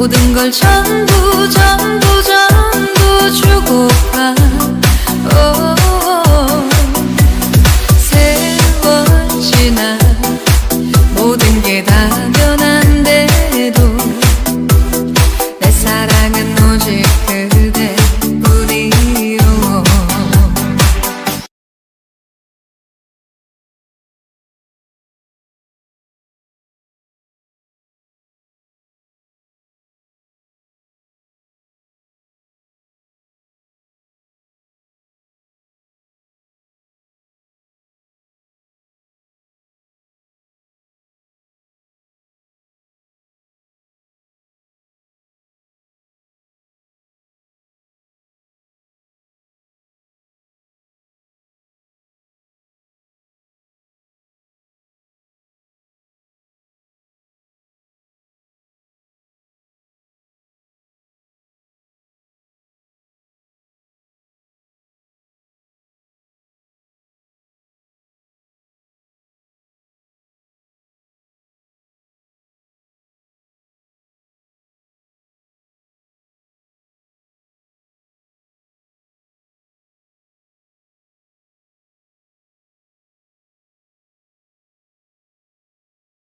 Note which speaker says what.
Speaker 1: 모든 걸 전부 전부